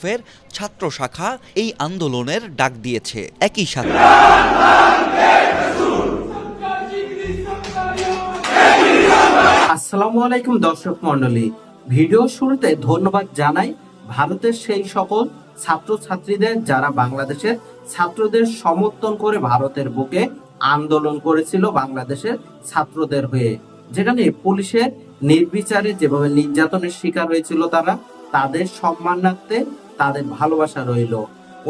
আইএসএফের ছাত্র শাখা এই আন্দোলনের ডাক দিয়েছে। একই সাথে। আসসালামু আলাইকুম দর্শক মন্ডলী ভিডিও শুরুতে ধন্যবাদ জানাই ভারতের সেই সকল ছাত্রছাত্রীদের যারা বাংলাদেশের ছাত্রদের সমর্থন করে ভারতের বুকে আন্দোলন করেছিল বাংলাদেশের ছাত্রদের হয়ে। যেখানে পুলিশের নির্বিচারে যেভাবে নির্যাতনের শিকার হয়েছিল তারা, তাদের সম্মানার্থে তাদের ভালোবাসা রইল।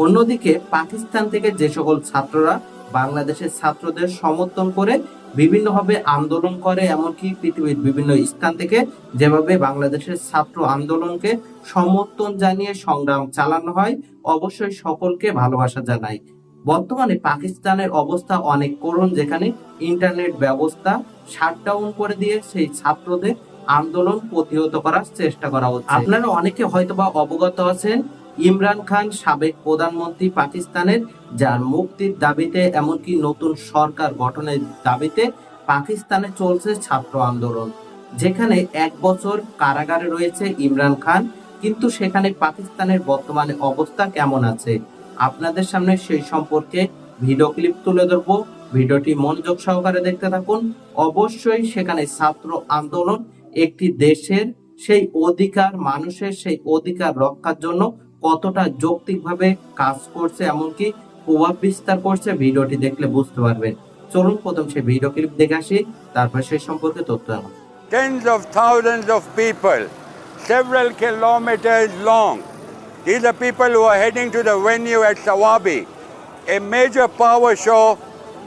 অন্যদিকে পাকিস্তান থেকে যে সকল ছাত্ররা বাংলাদেশের ছাত্রদের সমর্থন করে বিভিন্নভাবে আন্দোলন করে, এমনকি পৃথিবীর বিভিন্ন স্থান থেকে যেভাবে বাংলাদেশের ছাত্র আন্দোলনকে সমর্থন জানিয়ে সংগ্রাম চালানো হয়, অবশ্যই সকলকে ভালোবাসা জানাই। বর্তমানে পাকিস্তানের অবস্থা অনেক করুণ, যেখানে ইন্টারনেট ব্যবস্থা শাটডাউন করে দিয়ে সেই ছাত্রদের আন্দোলন প্রতিহত করার চেষ্টা করা হচ্ছে। আপনারা অনেকে হয়তোবা অবগত আছেন ইমরান খান সাবেক প্রধানমন্ত্রী পাকিস্তানের, যার মুক্তির দাবিতে এমনকি নতুন সরকার গঠনের দাবিতে পাকিস্তানে চলছে ছাত্র আন্দোলন, যেখানে এক বছর কারাগারে রয়েছে ইমরান খান। কিন্তু সেখানে পাকিস্তানের বর্তমানে অবস্থা কেমন আছে? আপনাদের সামনে সেই সম্পর্কে ভিডিও ক্লিপ তুলে ধরবো। ভিডিওটি মনোযোগ সহকারে দেখতে থাকুন। অবশ্যই সেখানে ছাত্র আন্দোলন একটি দেশের সেই অধিকার, মানুষের সেই অধিকার রক্ষার জন্য কতটা যৌক্তিকভাবে কাজ করছে এমনকি প্রভাব বিস্তার করছে ভিডিওটি দেখলে বুঝতে পারবেন চলুন প্রথম সেই ভিডিও ক্লিপ দেখে আসি তারপর সেই সম্পর্কে তথ্য জানাব tens of thousands of people, several kilometers long. These are people who are heading to the venue at Sawabi, a major power show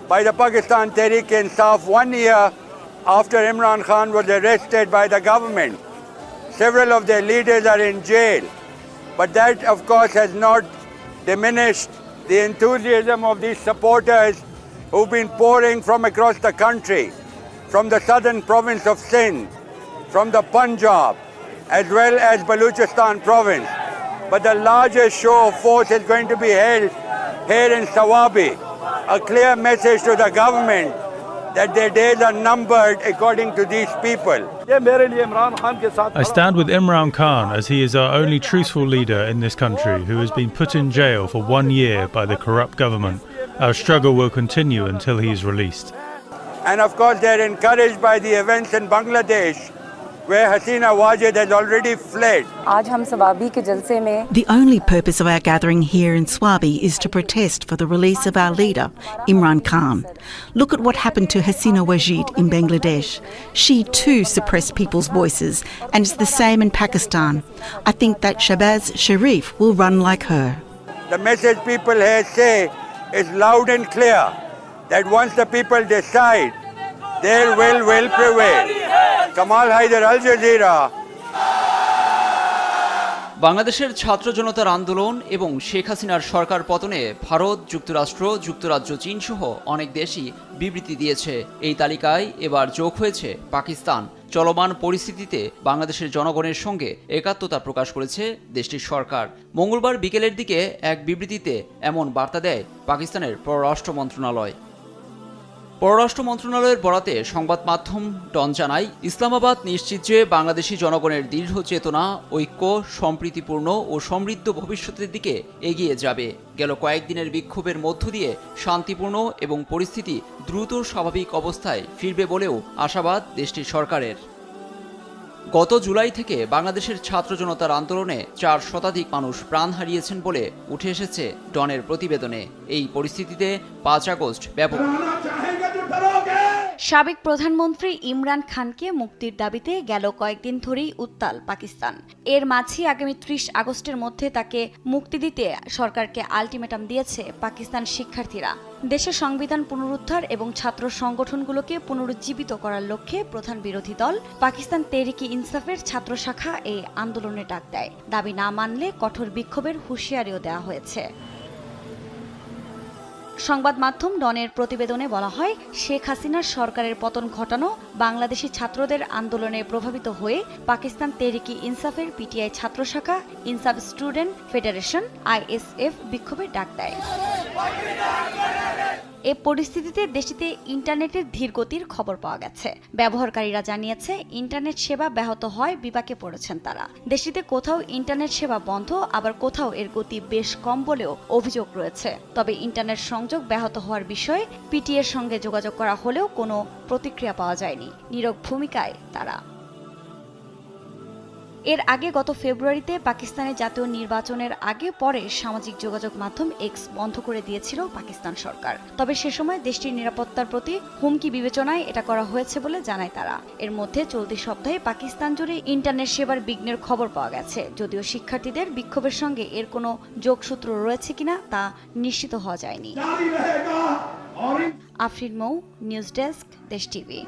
by the Pakistan Tehreek Insaf one year after Imran Khan was arrested by the government. Several of their leaders are in jail, but that, of course, has not diminished the enthusiasm of these supporters who've been pouring from across the country from the southern province of Sindh, from the Punjab, as well as Baluchistan province. But the largest show of force is going to be held here in Sawabi. A clear message to the government that their days are numbered according to these people. I stand with Imran Khan as he is our only truthful leader in this country who has been put in jail for one year by the corrupt government. Our struggle will continue until he is released. And of course, they're encouraged by the events in Bangladesh where Hasina Wajid has already fled. The only purpose of our gathering here in Swabi is to protest for the release of our leader, Imran Khan. Look at what happened to Hasina Wajid in Bangladesh. She too suppressed people's voices, and it's the same in Pakistan. I think that Shabaz Sharif will run like her. The message people here say is loud and clear that once the people decide, their will will prevail. Kamal Haider, Al Jazeera. বাংলাদেশের ছাত্র জনতার আন্দোলন এবং শেখ হাসিনার সরকার পতনে ভারত যুক্তরাষ্ট্র যুক্তরাজ্য চীন সহ অনেক দেশই বিবৃতি দিয়েছে। এই তালিকায় এবার যোগ হয়েছে পাকিস্তান। চলমান পরিস্থিতিতে বাংলাদেশের জনগণের সঙ্গে একাত্মতা প্রকাশ করেছে দেশটির সরকার। মঙ্গলবার বিকেলের দিকে এক বিবৃতিতে এমন বার্তা দেয় পাকিস্তানের পররাষ্ট্র মন্ত্রণালয়। পররাষ্ট্র মন্ত্রণালয়ের বরাতে সংবাদ মাধ্যম ডন জানায়, ইসলামাবাদ নিশ্চিত যে বাংলাদেশি জনগণের দৃঢ় চেতনা, ঐক্য, সম্প্রীতিপূর্ণ ও সমৃদ্ধ ভবিষ্যতের দিকে এগিয়ে যাবে। গেল কয়েকদিনের বিক্ষোভের মধ্য দিয়ে শান্তিপূর্ণ এবং পরিস্থিতি দ্রুত স্বাভাবিক অবস্থায় ফিরবে বলেও আশাবাদ দেশটির সরকারের। গত জুলাই থেকে বাংলাদেশের ছাত্র জনতার আন্দোলনে চার শতাধিক মানুষ প্রাণ হারিয়েছেন বলে উঠে এসেছে ডনের প্রতিবেদনে। এই পরিস্থিতিতে পাঁচ আগস্ট ব্যাপক সাবেক প্রধানমন্ত্রী ইমরান খানকে মুক্তির দাবিতে গেল কয়েকদিন ধরেই উত্তাল পাকিস্তান। এর মাঝে আগামী ত্রিশ আগস্টের মধ্যে তাকে মুক্তি দিতে সরকারকে আলটিমেটাম দিয়েছে পাকিস্তান শিক্ষার্থীরা। দেশের সংবিধান পুনরুদ্ধার এবং ছাত্র সংগঠনগুলোকে পুনরুজ্জীবিত করার লক্ষ্যে প্রধান বিরোধী দল পাকিস্তান তেরিকি ইনসাফের ছাত্র শাখা এই আন্দোলনে ডাক দেয়। দাবি না মানলে কঠোর বিক্ষোভের হুঁশিয়ারিও দেওয়া হয়েছে। সংবাদ মাধ্যম ডনের প্রতিবেদনে বলা হয়, শেখ হাসিনার সরকারের পতন ঘটানো বাংলাদেশি ছাত্রদের আন্দোলনে প্রভাবিত হয়ে পাকিস্তান তেরিকি ইনসাফের পিটিআই ছাত্র শাখা ইনসাফ স্টুডেন্ট ফেডারেশন, আইএসএফ বিক্ষোভের ডাক দেয়। এ পরিস্থিতিতে দেশটিতে ইন্টারনেটের ধীর গতির খবর পাওয়া গেছে। ব্যবহারকারীরা জানিয়েছে, ইন্টারনেট সেবা ব্যাহত হয়, বিপাকে পড়েছেন তারা। দেশটিতে কোথাও ইন্টারনেট সেবা বন্ধ, আবার কোথাও এর গতি বেশ কম বলেও অভিযোগ রয়েছে। তবে ইন্টারনেট সংযোগ ব্যাহত হওয়ার বিষয়ে পিটিএর সঙ্গে যোগাযোগ করা হলেও কোনো প্রতিক্রিয়া পাওয়া যায়নি। নীরব ভূমিকায় তারা। এর আগে গত ফেব্রুয়ারিতে পাকিস্তানের জাতীয় নির্বাচনের আগে পরে সামাজিক যোগাযোগ মাধ্যম এক্স বন্ধ করে দিয়েছিল পাকিস্তান সরকার। তবে সে সময় দেশটির নিরাপত্তার প্রতি হুমকি বিবেচনায় এটা করা হয়েছে বলে জানায় তারা। এর মধ্যে চলতি সপ্তাহে পাকিস্তান জুড়ে ইন্টারনেট সেবার বিঘ্নের খবর পাওয়া গেছে। যদিও শিক্ষার্থীদের বিক্ষোভের সঙ্গে এর কোনো যোগসূত্র রয়েছে কিনা তা নিশ্চিত হওয়া যায়নি। Afrin Mou news desk Desh TV.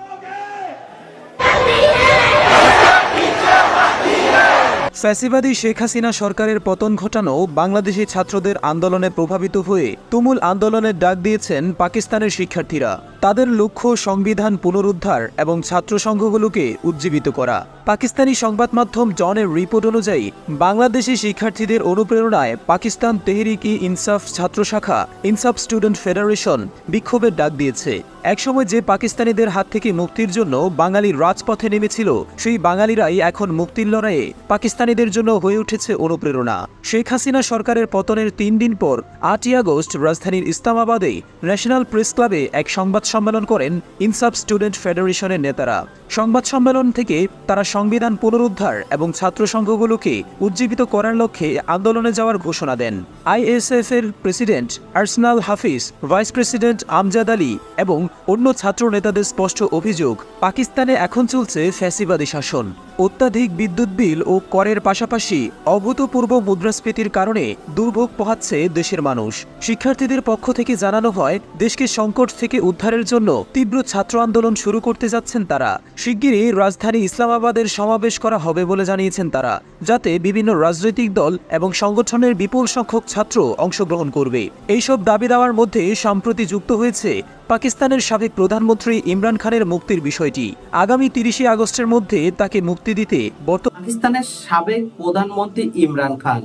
ফ্যাসিবাদী শেখ হাসিনা সরকারের পতন ঘটানো বাংলাদেশি ছাত্রদের আন্দোলনে প্রভাবিত হয়ে তুমুল আন্দোলনের ডাক দিয়েছেন পাকিস্তানের শিক্ষার্থীরা। তাদের লক্ষ্য সংবিধান পুনরুদ্ধার এবং ছাত্র সংঘগুলোকে উজ্জীবিত করা। পাকিস্তানি সংবাদ মাধ্যম জনের রিপোর্ট অনুযায়ী, বাংলাদেশি শিক্ষার্থীদের অনুপ্রেরণায় পাকিস্তান তেহরিক ই ইনসাফ ছাত্র শাখা, ইনসাফ স্টুডেন্ট ফেডারেশন, বিক্ষোভের ডাক দিয়েছে। একসময় যে পাকিস্তানিদের হাত থেকে মুক্তির জন্য বাঙালি রাজপথে নেমেছিল, সেই বাঙালিরাই এখন মুক্তির লড়াইয়ে পাকিস্তানিদের জন্য হয়ে উঠেছে অনুপ্রেরণা। শেখ হাসিনা সরকারের পতনের তিন দিন পর, আটই আগস্ট রাজধানীর ইসলামাবাদে ন্যাশনাল প্রেস ক্লাবে এক সংবাদ সম্মেলন করেন ইনসাব স্টুডেন্ট ফেডারেশনের নেতারা। সংবাদ সম্মেলন থেকে তারা সংবিধান পুনরুদ্ধার এবং ছাত্র সংঘগুলোকে উজ্জীবিত করার লক্ষ্যে আন্দোলনে যাওয়ার ঘোষণা দেন। আইএসএফ এর প্রেসিডেন্ট আর্সনাল হাফিজ, ভাইস প্রেসিডেন্ট আমজাদ আলী এবং অন্য ছাত্র নেতাদের স্পষ্ট অভিযোগ, পাকিস্তানে এখন চলছে ফ্যাসিবাদী শাসন। অত্যাধিক বিদ্যুৎ বিল ও করের পাশাপাশি অভূতপূর্ব মুদ্রাস্ফীতির কারণে দুর্ভোগ পোহাচ্ছে দেশের মানুষ। শিক্ষার্থীদের পক্ষ থেকে জানানো হয়, দেশকে সংকট থেকে উদ্ধারের জন্য তীব্র ছাত্র আন্দোলন শুরু করতে যাচ্ছেন তারা। শিগগিরই রাজধানী ইসলামাবাদের সমাবেশ করা হবে বলে জানিয়েছেন তারা, যাতে বিভিন্ন রাজনৈতিক দল এবং সংগঠনের বিপুল সংখ্যক ছাত্র অংশগ্রহণ করবে। এইসব দাবি দেওয়ার মধ্যে সম্প্রতি যুক্ত হয়েছে পাকিস্তানের সাবেক প্রধানমন্ত্রী ইমরান খানের মুক্তির বিষয়টি আগামী তিরিশে আগস্টের মধ্যে তাকে মুক্তি দিতে বর্তমান পাকিস্তানের সাবেক প্রধানমন্ত্রী ইমরান খান,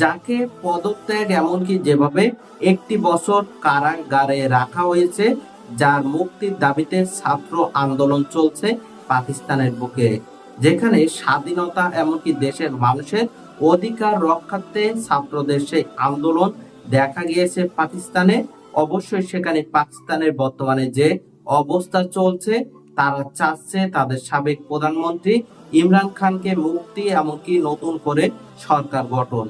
যাকে পদত্যাগ এমনকি যেভাবে একটি বছর কারাগারে রাখা হয়েছে, যার মুক্তির দাবিতে ছাত্র আন্দোলন চলছে পাকিস্তানের বুকে, যেখানে স্বাধীনতা এমনকি দেশের মানুষের অধিকার রক্ষার্থে ছাত্রদের সেই আন্দোলন দেখা গিয়েছে পাকিস্তানে। অবশ্যই সেখানে পাকিস্তানের বর্তমানে যে অবস্থা চলছে, তারা চাচ্ছে তাদের সাবেক প্রধানমন্ত্রী ইমরান খানকে মুক্তি এমনকি নতুন করে সরকার গঠন।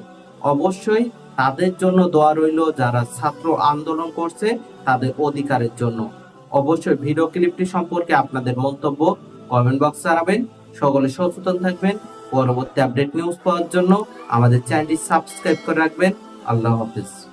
অবশ্যই তাদের জন্য দোয়া রইল যারা ছাত্র আন্দোলন করছে, তাদের অধিকারের জন্য। অবশ্যই ভিডিও ক্লিপটি সম্পর্কে আপনাদের মন্তব্য কমেন্ট বক্সে জানাবেন। সকলে সচেতন থাকবেন। পরবর্তী আপডেট নিউজ পাওয়ার জন্য আমাদের চ্যানেলটি সাবস্ক্রাইব করে রাখবেন। আল্লাহ হাফিজ।